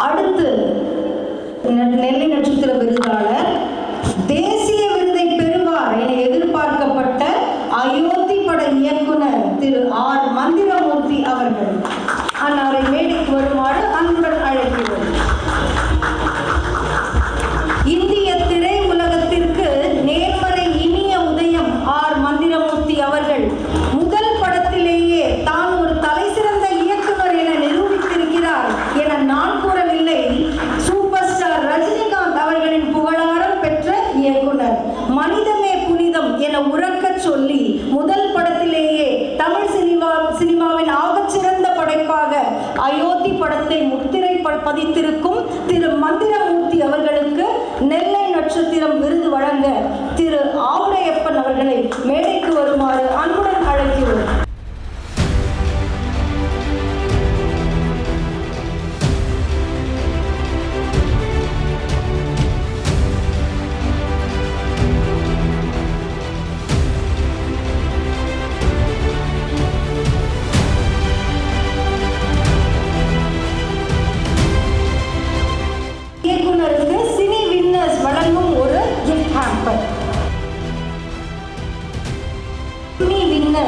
அடுத்து நெல்லை நட்சத்திர விருதாளர் முத்திரை பதித்திருக்கும்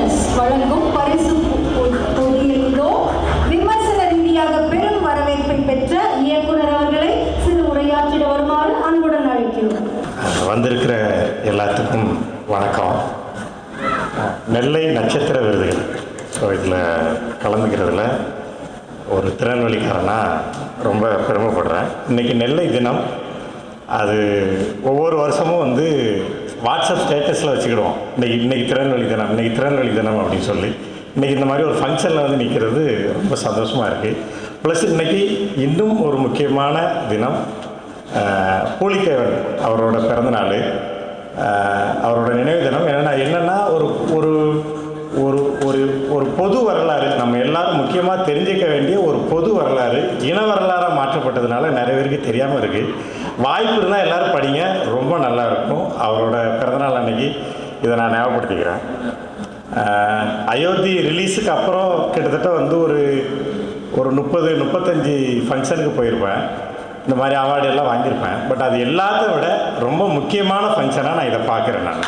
வின்னர்ஸ் வழங்கும் பரிசு பொ- விமர்சன ரீதியாக பெரும் வரவேற்பை பெற்ற இயக்குனர் அவர்களை சிறு உரையாற்றிட வருமாறு அன்புடன் அழைக்கிறோம். வந்திருக்கிற எல்லாத்துக்கும் வணக்கம். நெல்லை நட்சத்திர விருதுகள். ஸோ இதில் கலந்துக்கிறதுல ஒரு திறன்வழிக்காரனா ரொம்ப பெருமைப்படுறேன். இன்றைக்கி நெல்லை தினம். அது ஒவ்வொரு வருஷமும் வந்து வாட்ஸ்அப் ஸ்டேட்டஸில் வச்சுக்கிடுவோம். இன்னைக்கு இன்னைக்கு திறன்வழி தினம் இன்னைக்கு திருநெல்வேலி தினம் அப்படின்னு சொல்லி. இன்றைக்கி இந்த மாதிரி ஒரு ஃபங்க்ஷனில் வந்து நிற்கிறது ரொம்ப சந்தோஷமாக இருக்குது ப்ளஸ் இன்னைக்கு இன்னும் ஒரு முக்கியமான தினம் பூலித்தேவன் அவரோட பிறந்தநாள் ஆஹ் அவரோட நினைவு தினம் என்னென்னா என்னென்னா ஒரு ஒரு ஒரு ஒரு ஒரு பொது வரலாறு நம்ம எல்லாரும் முக்கியமாக தெரிஞ்சுக்க வேண்டிய ஒரு பொது வரலாறு இன வரலாறாக மாற்றப்பட்டதுனால நிறைய பேருக்கு தெரியாமல் இருக்குது வாய்ப்பு இருந்தால் எல்லோரும் படிங்க ரொம்ப நல்லா இருக்கும். அவரோட பிறந்தநாள் அன்னைக்கு இதை நான் ஞாபகப்படுத்திக்கிறேன். அயோத்தி ரிலீஸுக்கு அப்புறம் கிட்டத்தட்ட வந்து ஒரு ஒரு முப்பது முப்பத்தஞ்சு ஃபங்க்ஷனுக்கு போயிருப்பேன். இந்த மாதிரி அவார்டு எல்லாம் வாங்கியிருப்பேன். பட் அது எல்லாத்த விட ரொம்ப முக்கியமான ஃபங்க்ஷனாக நான் இதை பார்க்குறேன் நான்.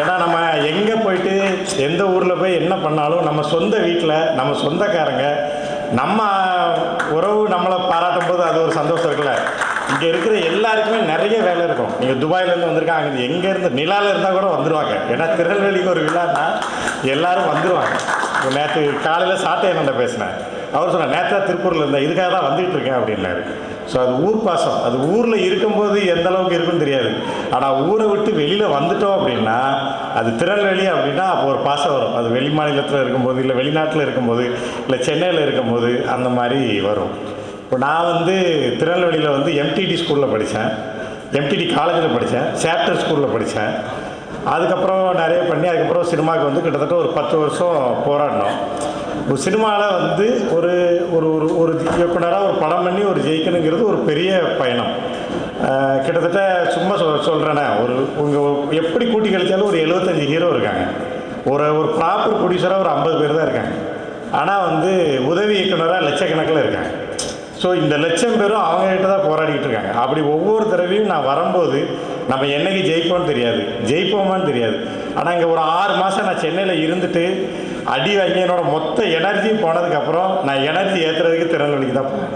ஏன்னா நம்ம எங்கே போயிட்டு எந்த ஊரில் போய் என்ன பண்ணாலும் நம்ம சொந்த வீட்டில் நம்ம சொந்தக்காரங்க நம்ம உறவு நம்மளை பாராட்டும் போது அது ஒரு சந்தோஷம் இருக்குல்ல. இங்கே இருக்கிற எல்லாருக்குமே நிறைய வேலை இருக்கும். நீங்கள் துபாயிலேருந்து வந்திருக்காங்க. எங்கேருந்து நிலாவில் இருந்தால் கூட வந்துடுவாங்க ஏன்னா திருநெல்வேலிக்கு ஒரு விழான்னா எல்லாரும் வந்துடுவாங்க நேற்று காலையில் சாட்டை பேசினேன். அவர் சொன்னார் நேற்றா திருப்பூரில் இருந்தேன். இதுக்காக தான் வந்துகிட்டு இருக்கேன் அப்படின்னாரு. ஸோ அது ஊர் பாசம். அது ஊரில் இருக்கும்போது எந்த அளவுக்கு இருக்குன்னு தெரியாது. ஆனால் ஊரை விட்டு வெளியில் வந்துட்டோம் அப்படின்னா அது திருநெல்வேலி அப்படின்னா அப்போ ஒரு பாசம் வரும். அது வெளி மாநிலத்தில் இருக்கும்போது இல்லை வெளிநாட்டில் இருக்கும்போது இல்லை சென்னையில் இருக்கும்போது அந்த மாதிரி வரும். இப்போ நான் வந்து திருநெல்வேலியில் வந்து எம்டிடி ஸ்கூலில் படித்தேன் எம்டிடி காலேஜில் படித்தேன் சாப்டர் ஸ்கூலில் படித்தேன் அதுக்கப்புறம் நிறைய பண்ணி அதுக்கப்புறம் சினிமாவுக்கு வந்து கிட்டத்தட்ட ஒரு பத்து வருஷம் போராடினோம். ஒரு சினிமாவில் வந்து ஒரு ஒரு ஒரு ஒரு இயக்குனராக ஒரு படம் பண்ணி ஒரு ஜெயிக்கணுங்கிறது ஒரு பெரிய பயணம். கிட்டத்தட்ட சும்மா சொல் சொல்கிறேனே ஒரு உங்கள் எப்படி கூட்டி கழிச்சாலும் ஒரு எழுபத்தஞ்சி ஹீரோ இருக்காங்க. ஒரு ஒரு ப்ராப்பர் ப்ரொடியூசராக ஒரு ஐம்பது பேர் தான் இருக்காங்க. ஆனால் வந்து உதவி இயக்குனராக லட்சக்கணக்கில் இருக்காங்க. ஸோ இந்த லட்சம் பேரும் அவங்ககிட்ட தான் போராடிக்கிட்டு இருக்காங்க. அப்படி ஒவ்வொரு தடவையும் நான் வரும்போது நம்ம என்னைக்கு ஜெயிப்போம்னு தெரியாது. ஜெயிப்போமான்னு தெரியாது. ஆனால் இங்கே ஒரு ஆறு மாதம் நான் சென்னையில் இருந்துட்டு அடி வாங்கி என்னோட மொத்த எனர்ஜியும் போனதுக்கப்புறம் நான் எனர்ஜி ஏற்றுறதுக்கு திருநெல்வேலிக்கு தான் போனேன்.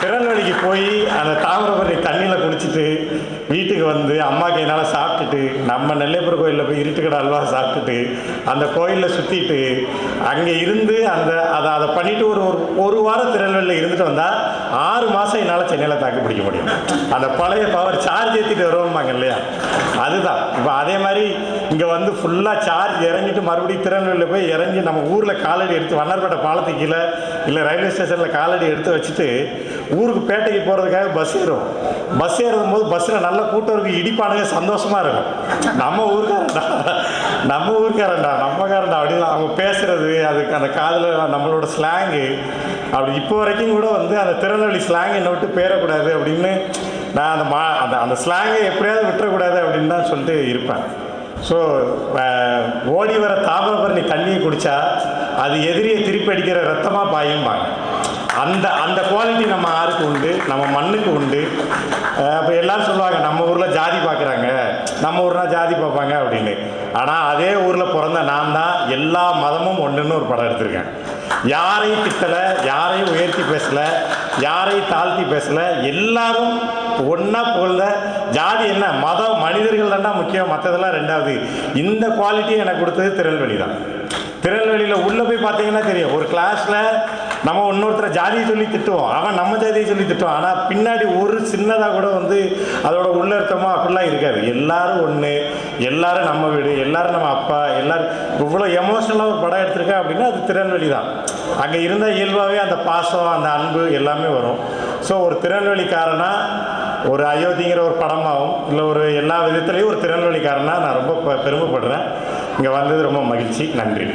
திருநெல்வேலிக்கு போய் அந்த தாமிரபரணி தண்ணியில் குளிச்சுட்டு வீட்டுக்கு வந்து அம்மா கையினால் சாப்பிட்டுட்டு நம்ம நெல்லையப்பர் கோயிலில் போய் இருட்டுக்கடை அல்வா சாப்பிட்டுட்டு அந்த கோயிலில் சுற்றிட்டு அங்கே இருந்து அந்த அதை அதை பண்ணிவிட்டு ஒரு ஒரு ஒரு வாரம் திருநெல்வேலியில் இருந்துட்டு வந்தால் ஆறு மாதம் என்னால் சென்னையில் தாக்கு பிடிக்க முடியும். அந்த பழைய பவர் சார்ஜ் ஏற்றிட்டு வருவோம்பாங்க இல்லையா? அதுதான். இப்போ அதே மாதிரி இங்கே வந்து ஃபுல்லாக சார்ஜ் இறங்கிட்டு மறுபடியும் திருநெல்வேலியில் போய் இறங்கி நம்ம ஊரில் காலடி எடுத்து வண்ணார்பேட்டை பாலத்துக்கு கீழே இல்லை ரயில்வே ஸ்டேஷனில் காலடி எடுத்து வச்சுட்டு ஊருக்கு பேட்டைக்கு போகிறதுக்காக பஸ் ஏறும் பஸ் ஏறும் போது பஸ்ஸில் நல்ல கூட்டம் இருக்கு இடிப்பானுங்க சந்தோஷமாக இருக்கும். நம்ம ஊருக்காரன்டா. நம்ம ஊருக்காரன்டா நம்மக்காரன்டா அப்படின்னு அவங்க பேசுகிறது அதுக்கு அந்த காதில் நம்மளோட ஸ்லாங்கு அப்படி இப்போ வரைக்கும் கூட வந்து அந்த திருநெல்வேலி ஸ்லாங் என்னை விட்டு பேரக்கூடாது அப்படின்னு நான் அந்த மா அந்த அந்த ஸ்லாங்கை எப்படியாவது விட்டுறக்கூடாது அப்படின்னு தான் சொல்லிட்டு இருப்பேன். ஸோ ஓடி வர தாமிரபரணி தண்ணியை குடித்தா அது எதிரியை திருப்பி அடிக்கிற ரத்தமாக பாயும்பாங்க. அந்த அந்த குவாலிட்டி நம்ம ஆருக்கு உண்டு நம்ம மண்ணுக்கு உண்டு. அப்போ எல்லாரும் சொல்லுவாங்க நம்ம ஊரில் ஜாதி பார்க்குறாங்க நம்ம ஊர்னால் ஜாதி பார்ப்பாங்க அப்படின்னு. ஆனால் அதே ஊரில் பிறந்த நான் தான் எல்லா மதமும் ஒன்றுன்னு ஒரு படம் எடுத்திருக்கேன். யாரையும் திட்டலை யாரையும் உயர்த்தி பேசலை யாரையும் தாழ்த்தி பேசலை எல்லாரும் ஒன்றா புகழ்ந்த ஜாதி என்ன மதம் மனிதர்கள் தான்டா முக்கியம் மற்றதெல்லாம் ரெண்டாவது. இந்த குவாலிட்டி எனக்கு கொடுத்தது திருநெல்வேலி தான். திருநெல்வேலியில் உள்ளே போய் பார்த்தீங்கன்னா தெரியும். ஒரு கிளாஸில் நம்ம இன்னொருத்தரை ஜாதியை சொல்லி திட்டுவோம். அவன் நம்ம ஜாதியை சொல்லி திட்டுவோம் ஆனால் பின்னாடி ஒரு சின்னதாக கூட வந்து அதோட உள்ளர்த்தமோ அப்படிலாம் இருக்காது. எல்லாரும் ஒன்று எல்லாரும் நம்ம வீடு எல்லாரும் நம்ம அப்பா எல்லாரும் இவ்வளோ எமோஷனலாக ஒரு படம் எடுத்திருக்கேன் அப்படின்னா அது திருநெல்வேலி தான் அங்கே இருந்தால் இயல்பாகவே அந்த பாசம் அந்த அன்பு எல்லாமே வரும். ஸோ ஒரு திருநெல்வேலிக்காரனா ஒரு அயோத்திங்கிற ஒரு படமாகவும் இல்லை ஒரு எல்லா விதத்துலேயும் ஒரு திருநெல்வேலிக்காரனா நான் ரொம்ப பெருமைப்படுறேன். இங்கே வந்தது ரொம்ப மகிழ்ச்சி. நன்றி.